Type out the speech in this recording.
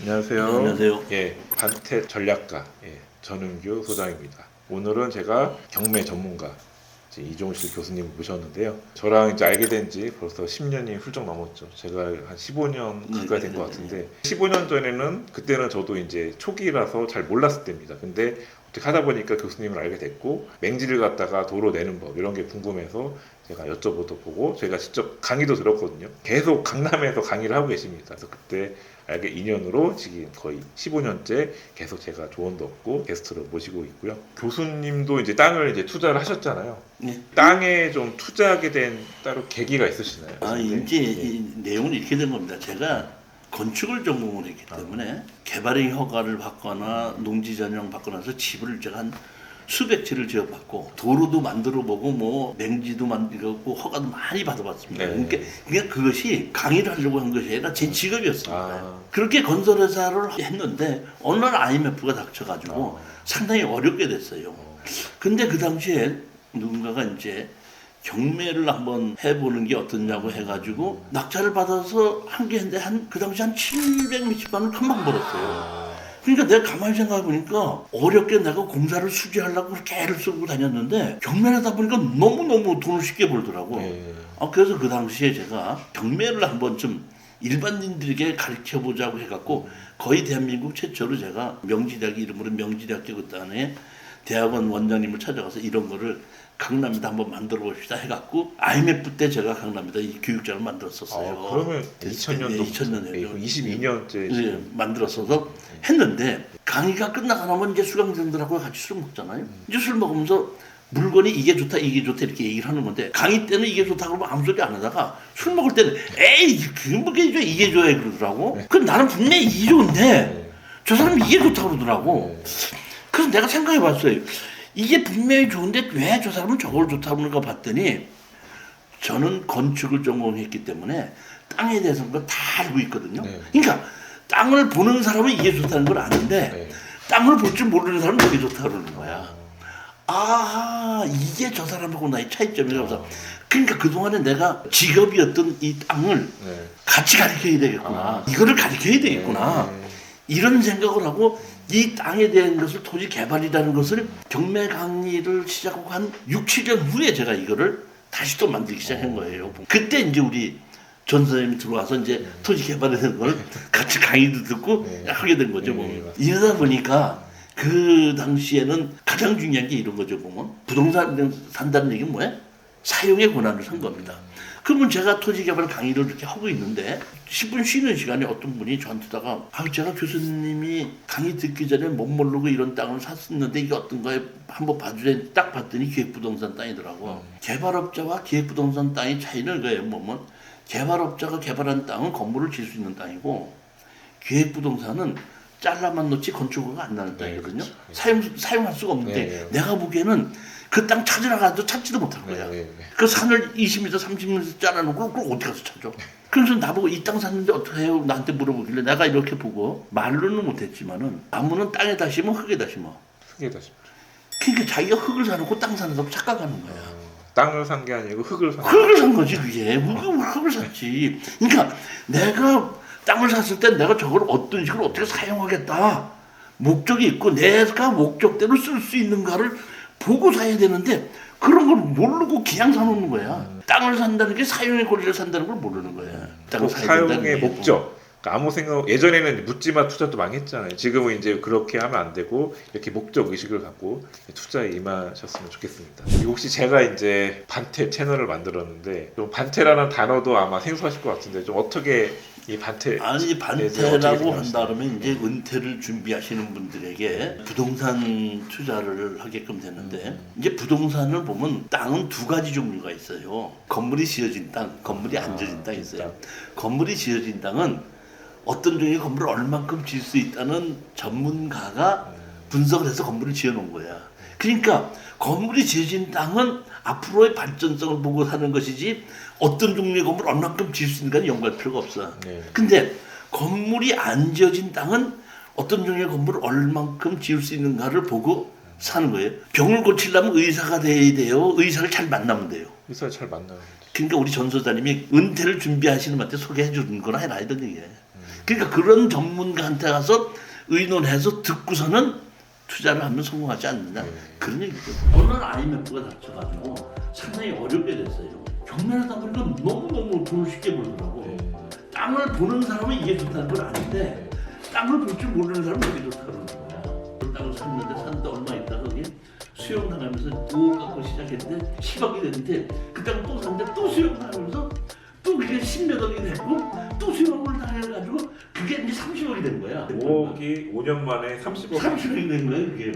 안녕하세요. 네, 안녕하세요. 예, 반태 전략가 예, 전은규 소장입니다. 오늘은 제가 경매 전문가 이종실 교수님 모셨는데요. 저랑 이제 알게 된 지 벌써 10년이 훌쩍 넘었죠. 제가 한 15년 가까이 된 것 같은데 15년 전에는 그때는 저도 이제 초기라서 잘 몰랐을 때입니다. 근데 하다 보니까 교수님을 알게 됐고 맹지를 갖다가 도로 내는 법 이런 게 궁금해서 제가 여쭤보도 보고 제가 직접 강의도 들었거든요. 계속 강남에서 강의를 하고 계십니다. 그래서 그때 알게 인연으로 지금 거의 15년째 계속 제가 조언도 얻고 게스트로 모시고 있고요. 교수님도 이제 땅을 이제 투자를 하셨잖아요. 네. 땅에 좀 투자하게 된 따로 계기가 있으시나요? 아? 이제 예. 이 내용은 이렇게 된 겁니다. 제가 건축을 전공을 했기 아. 때문에 개발의 허가를 받거나 농지 전용 받고 나서 집을 제가 한 수백 채를 지어봤고 도로도 만들어보고 뭐 맹지도 만들었고 허가도 많이 받아봤습니다. 네. 그러니까 그냥 그것이 강의를 하려고 한 것이 아니라 제 직업이었습니다. 아. 그렇게 건설회사를 했는데 어느 날 IMF가 닥쳐가지고 아. 상당히 어렵게 됐어요. 근데 그 당시에 누군가가 이제 경매를 한번 해보는 게 어떻냐고 해가지고 낙찰을 받아서 한 게 했는데 한 그 당시 한 700 몇십만 원 금방 벌었어요. 그러니까 내가 가만히 생각해 보니까 어렵게 내가 공사를 수주하려고 그렇게 애를 쓰고 다녔는데 경매를 하다 보니까 너무너무 돈을 쉽게 벌더라고. 예. 아, 그래서 그 당시에 제가 경매를 한번 좀 일반인들에게 가르쳐 보자고 해갖고 거의 대한민국 최초로 제가 명지대학 이름으로 명지대학교 그때 안에 대학원 원장님을 찾아가서 이런 거를 강남에다 한번 만들어 봅시다 해갖고 IMF 때 제가 강남에다 이 교육장을 만들었었어요. 아, 그러면 2000년도 네, 2000년에 예, 22년째 예, 만들었어서 했는데 강의가 끝나고 나면 이제 수강생들하고 같이 술 먹잖아요. 이제 술 먹으면서 물건이 이게 좋다 이게 좋다 이렇게 얘기를 하는 건데 강의 때는 이게 좋다 그러면 아무 소리 안 하다가 술 먹을 때는 에이 그게 좋아 이게 좋아 그러더라고. 그 나는 분명히 이게 좋은데 저 사람이 이게 좋다 그러더라고. 그래서 내가 생각해 봤어요. 이게 분명히 좋은데 왜 저 사람은 저걸 좋다 그러는가 봤더니 저는 건축을 전공했기 때문에 땅에 대해서 다 알고 있거든요. 네. 그러니까 땅을 보는 사람은 이게 좋다는 걸 아는데 네. 땅을 볼 줄 모르는 사람은 이게 좋다 그러는 거야. 아 이게 저 사람하고 나의 차이점이라고 해서 그러니까 그동안에 내가 직업이었던 이 땅을 네. 같이 가르쳐야 되겠구나. 아. 이거를 가르쳐야 되겠구나. 네. 이런 생각을 하고 이 땅에 대한 것을 토지 개발이라는 것을 경매 강의를 시작하고 한 6, 7년 후에 제가 이거를 다시 또 만들기 시작한 거예요. 그때 이제 우리 전 선생님이 들어와서 이제 토지 개발에 대한 걸 같이 강의도 듣고 네. 하게 된 거죠. 네, 보면. 맞습니다. 이러다 보니까 그 당시에는 가장 중요한 게 이런 거죠. 보면 부동산 산다는 얘기는 뭐야? 사용의 권한을 산 겁니다. 그러면 제가 토지 개발 강의를 이렇게 하고 있는데 10분 쉬는 시간에 어떤 분이 저한테다가 아 제가 교수님이 강의 듣기 전에 못 모르고 이런 땅을 샀었는데 이게 어떤가요? 한번 봐주래 딱 봤더니 기획부동산 땅이더라고. 개발업자와 기획부동산 땅의 차이는 그거예요. 뭐면 개발업자가 개발한 땅은 건물을 질수 있는 땅이고 기획부동산은 잘라만 놓지 건축허가 안 나는 네, 땅이거든요. 그렇죠. 사용 사용할 수가 없는데 네, 네. 내가 보기에는 그 땅 찾으러 가도 찾지도 못할 거야. 네, 네, 네. 그 산을 20m, 30m 잘라놓고 그걸 어디 가서 찾아? 그래서 나보고 이 땅 샀는데 어떻게 해요? 나한테 물어보길래 내가 이렇게 보고 말로는 못했지만은 나무는 땅에다 심어 흙에다 심어. 크게 다시 그러니까 자기가 흙을 사놓고 땅 사는다고 착각하는 거야. 땅을 산 게 아니고 흙을 산 흙을 산 거지 그게 흙을, 흙을 샀지 그러니까 내가 땅을 샀을 때 내가 저걸 어떤 식으로 어떻게 사용하겠다 목적이 있고 내가 목적대로 쓸 수 있는가를 보고 사야 되는데 그런 걸 모르고 그냥 사놓는 거야 땅을 산다는 게 사용의 권리를 산다는 걸 모르는 거야 땅을 된다는 사용의 게. 목적. 그러니까 아무 생각 예전에는 묻지마 투자도 많이 했잖아요. 지금은 이제 그렇게 하면 안 되고 이렇게 목적 의식을 갖고 투자에 임하셨으면 좋겠습니다. 혹시 제가 이제 반태 채널을 만들었는데 좀 반태라는 단어도 아마 생소하실 것 같은데 좀 어떻게 이 반태 아니 네, 어떻게 반태라고 생각하시나요? 한다 그러면 이제 은퇴를 준비하시는 분들에게 부동산 투자를 하게끔 되는데 이제 부동산을 보면 땅은 두 가지 종류가 있어요. 건물이 지어진 땅, 건물이 안 지어진 땅이 있어요. 건물이 지어진 땅은 어떤 종류의 건물을 얼만큼 지을 수 있다는 전문가가 분석을 해서 건물을 지어 놓은 거야. 그러니까 건물이 지어진 땅은 앞으로의 발전성을 보고 사는 것이지 어떤 종류의 건물 얼만큼 지을 수 있는가는 연구할 필요가 없어. 네. 근데 건물이 안 지어진 땅은 어떤 종류의 건물을 얼만큼 지을 수 있는가를 보고 사는 거예요. 병을 고치려면 의사가 돼야 돼요. 의사를 잘 만나면 돼요. 의사 잘 만나요. 그러니까 우리 전소자님이 은퇴를 준비하시는 분한테 소개해 주는 거나 해라 이런 얘기예요. 그러니까 그런 전문가한테 가서 의논해서 듣고서는 투자를 하면 성공하지 않느냐 네. 그런 얘기죠. 어느 날 IMF가 닥쳐가지고 상당히 어렵게 됐어요. 경매하다 보니까 너무너무 돈을 쉽게 벌더라고. 네. 땅을 보는 사람은 이게 좋다는 건 아는데 땅을 볼 줄 모르는 사람은 이게 좋다고 그러는 거야. 그 땅을 샀는데 샀는데 얼마 있다가 그게 수용당하면서 5억 갖고 시작했는데 10억이 됐는데 그 땅을 또 샀는데 또 수용당하면서 또 그게 10몇 억이 됐고 또 이제 30억이 된 거야. 5억이 5년 만에 30억 30억이 된 거야 그게.